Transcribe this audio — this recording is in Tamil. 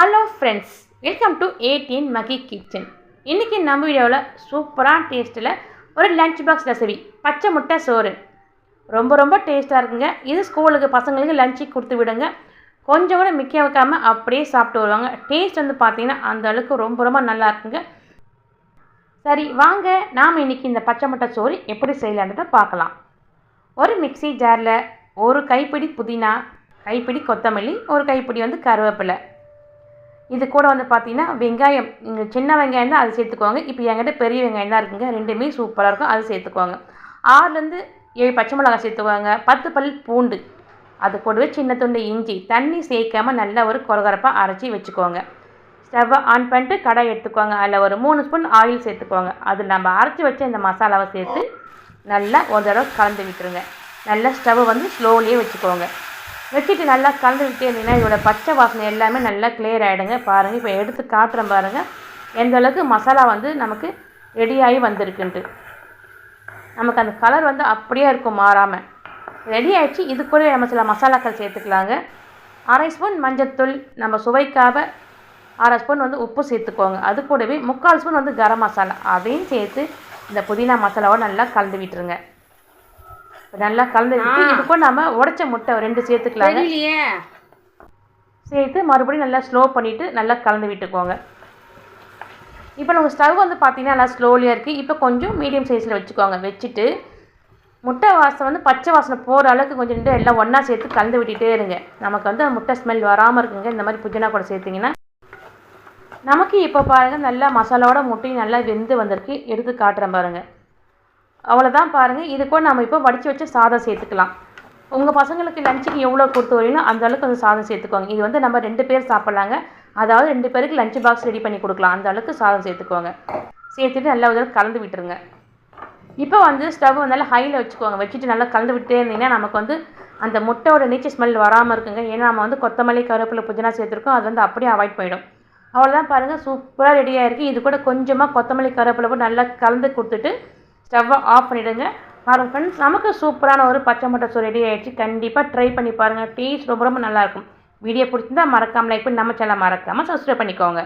Hello friends welcome to ATN Magi kitchen இன்றைக்கி நம்ம வீடியோவில் சூப்பரான டேஸ்ட்டில் ஒரு லஞ்ச் பாக்ஸ் ரெசிபி பச்சை முட்டை சோறு. ரொம்ப ரொம்ப டேஸ்ட்டாக இருக்குங்க. இது ஸ்கூலுக்கு பசங்களுக்கு லஞ்சுக்கு கொடுத்து விடுங்க. கொஞ்சம் கூட மிக்க வைக்காமல் அப்படியே சாப்பிட்டு வருவாங்க. டேஸ்ட் வந்து பார்த்தீங்கன்னா அந்த அளவுக்கு ரொம்ப ரொம்ப நல்லா இருக்குங்க. சரி வாங்க. நாம் இன்றைக்கி இந்த பச்சை முட்டை சோறு எப்படி செய்யலான்றதை பார்க்கலாம். ஒரு மிக்ஸி ஜாரில் ஒரு கைப்பிடி புதினா கைப்பிடி கொத்தமல்லி ஒரு கைப்பிடி வந்து கருவேப்பிலை. இது கூட வந்து பார்த்தீங்கன்னா வெங்காயம் நீங்கள் சின்ன வெங்காயம் தான் அது சேர்த்துக்குவாங்க. இப்போ என்கிட்ட பெரிய வெங்காயம் தான் இருக்குங்க. ரெண்டுமே சூப்பராக இருக்கும். அது சேர்த்துக்குவாங்க. ஆறுலேருந்து ஏழு பச்சை மிளகாய் சேர்த்துக்குவாங்க. பத்து பல் பூண்டு. அது கூடவே சின்ன துண்டு இஞ்சி. தண்ணி சேர்க்காமல் நல்லா ஒரு கொரகரப்பாக அரைச்சி வச்சுக்கோங்க ஸ்டவ்வை ஆன் பண்ணிட்டு கடாய் எடுத்துக்கோங்க அதில் ஒரு மூணு ஸ்பூன் ஆயில் சேர்த்துக்கோங்க அது நம்ம அரைச்சி வச்ச இந்த மசாலாவை சேர்த்து நல்லா ஒரு தடவை கலந்து விட்டுருங்க. நல்லா ஸ்டவ்வை வந்து ஸ்லோலியே வச்சுக்கோங்க வச்சுட்டு நல்லா கலந்து இருந்தீங்கன்னா இதோட பச்சை வாசனை எல்லாமே நல்லா கிளியர் ஆகிடுங்க பாருங்கள் இப்போ எடுத்து காட்டுறேன் பாருங்கள் எந்த அளவுக்கு மசாலா வந்து நமக்கு ரெடியாகி வந்திருக்குன்ட்டு. நமக்கு அந்த கலர் வந்து அப்படியே இருக்கும் மாறாமல் ரெடி ஆகிடுச்சு இது கூட நம்ம சில மசாலாக்கள் சேர்த்துக்கலாங்க. அரை ஸ்பூன் மஞ்சத்தூள் நம்ம சுவைக்காக அரை ஸ்பூன் வந்து உப்பு சேர்த்துக்கோங்க. அது கூடவே முக்கால் ஸ்பூன் வந்து கரம் மசாலா. அதையும் சேர்த்து இந்த புதினா மசாலாவோட நல்லா கலந்து விட்டுருங்க. நல்லா கலந்து கூட நம்ம உடைச்ச முட்டை ரெண்டு சேர்த்துக்கலாங்க. தெரியலையே. சேர்த்து மறுபடியும் நல்லா ஸ்லோ பண்ணிவிட்டு நல்லா கலந்து விட்டுக்கோங்க. இப்போ நம்ம ஸ்டவ் வந்து பார்த்தீங்கன்னா நல்லா ஸ்லோலியாக இருக்குது இப்போ கொஞ்சம் மீடியம் சைஸில் வச்சுக்கோங்க. வச்சுட்டு முட்டை வாசனை வந்து பச்சை வாசனை போகிற அளவுக்கு கொஞ்சம் ரெண்டு எல்லாம் ஒன்றா சேர்த்து கலந்து விட்டுட்டே இருங்க. நமக்கு வந்து அந்த முட்டை ஸ்மெல் வராமல் இருக்குங்க. இந்த மாதிரி புதினா கூட சேர்த்திங்கன்னா. நமக்கு இப்போ பாருங்கள் நல்லா மசாலாவோட முட்டையும் நல்லா வெந்து வந்திருக்கு. எடுத்து காட்டுறேன் பாருங்கள் அவ்வளோதான் பாருங்கள் இது கூட நம்ம இப்போ வடித்து வச்ச சாதம் சேர்த்துக்கலாம். உங்கள் பசங்களுக்கு லஞ்சுக்கு எவ்வளோ கொடுத்து வரீங்களோ அந்த அளவுக்கு கொஞ்சம் சாதம் சேர்த்துக்கோங்க. இது வந்து நம்ம ரெண்டு பேர் சாப்பிட்லாங்க. அதாவது ரெண்டு பேருக்கு லஞ்ச் பாக்ஸ் ரெடி பண்ணி கொடுக்கலாம். அந்த அளவுக்கு சாதம் சேர்த்துக்கோங்க. சேர்த்துட்டு நல்லா ஒரு கலந்து விட்டுருங்க. இப்போ வந்து ஸ்டவ் நல்லா ஹையில் வச்சுக்கோங்க. வச்சுட்டு நல்லா கலந்து விட்டே இருந்தீங்கன்னா நமக்கு வந்து அந்த முட்டையோட நீச்சல் ஸ்மெல் வராமல் இருக்குங்க. ஏன்னா நம்ம வந்து கொத்தமல்லி கருவேப்பிலை புதினா சேர்த்துருக்கோம். அது வந்து அப்படியே அவாய்ட் பண்ணிடும் அவ்வளோதான் பாருங்கள் சூப்பராக ரெடியாக இருக்குது இது கூட கொஞ்சமாக கொத்தமல்லி கருவேப்பிலை போட்டு நல்லா கலந்து கொடுத்துட்டு ஸ்டவ்வை ஆஃப் பண்ணிவிடுங்க பாருங்கள் ஃப்ரெண்ட்ஸ் நமக்கு சூப்பரான ஒரு பச்சை மட்டை சோறு ரெடி ஆகிடுச்சு கண்டிப்பாக ட்ரை பண்ணி பாருங்கள் டேஸ்ட் ரொம்ப ரொம்ப நல்லாயிருக்கும் வீடியோ பிடிச்சிருந்தா மறக்காமல் லைக் பண்ணி நம்ம சேனலை மறக்காமல் சப்ஸ்கிரைப் பண்ணிக்கோங்க.